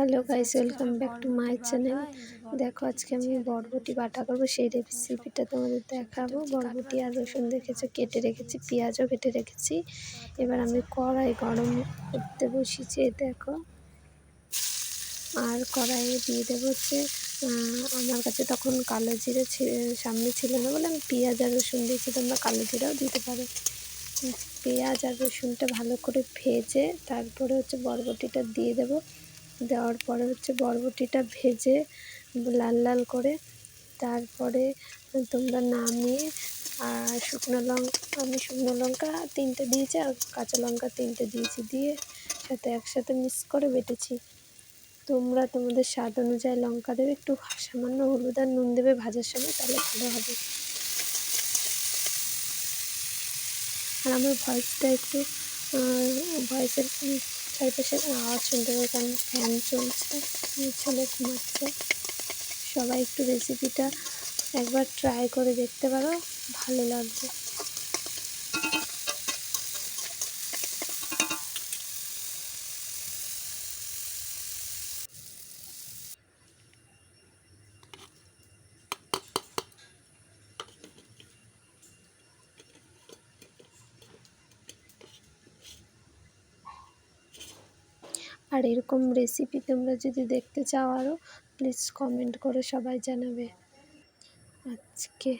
Hello guys, welcome back to my channel. দেখো, আজকে আমি বরবটি বাটা করব, সেই রেসিপিটা তোমাদের দেখাবো। বরবটি আর রসুন দেখেছ, কেটে রেখেছি, পেঁয়াজও কেটে রেখেছি। এবার আমি কড়াই গরম করতে বসিয়েছি দেখো। আর কড়াইয়ে দিয়ে দেবো হচ্ছে আমার কাছে তখন কালো জিরে সামনে ছিল না বলে আমি পেঁয়াজ আর রসুন দিয়েছি, তোমরা কালো জিরাও দিতে পারো। পেঁয়াজ আর রসুনটা ভালো করে ভেজে তারপরে হচ্ছে বরবটিটা দিয়ে দেবো। দেওয়ার পরে হচ্ছে বরবটিটা ভেজে লাল লাল করে তারপরে তোমরা নামিয়ে, আর শুকনো লঙ্কা আমি শুকনো লঙ্কা তিনটে দিয়েছি আর কাঁচা লঙ্কা তিনটে দিয়েছি দিয়ে সাথে একসাথে মিক্স করে বেটেছি। তোমরা তোমাদের স্বাদ অনুযায়ী লঙ্কা দেবে, একটু সামান্য হলুদ আর নুন দেবে ভাজার সময়, তাহলে ভালো হবে। আর আমার ভয়েসটা একটু ভয়েসের চারপাশে আওয়াজ শুনতে হবে কারণ ফ্যান চলছে ছেলে ঘুমাচ্ছে। সবাই একটু রেসিপিটা একবার ট্রাই করে দেখতে পারো, ভালো লাগবে। আর এরকম রেসিপি তোমরা যদি দেখতে চাও আরও প্লিজ কমেন্ট করে সবাই জানাবে। আজকে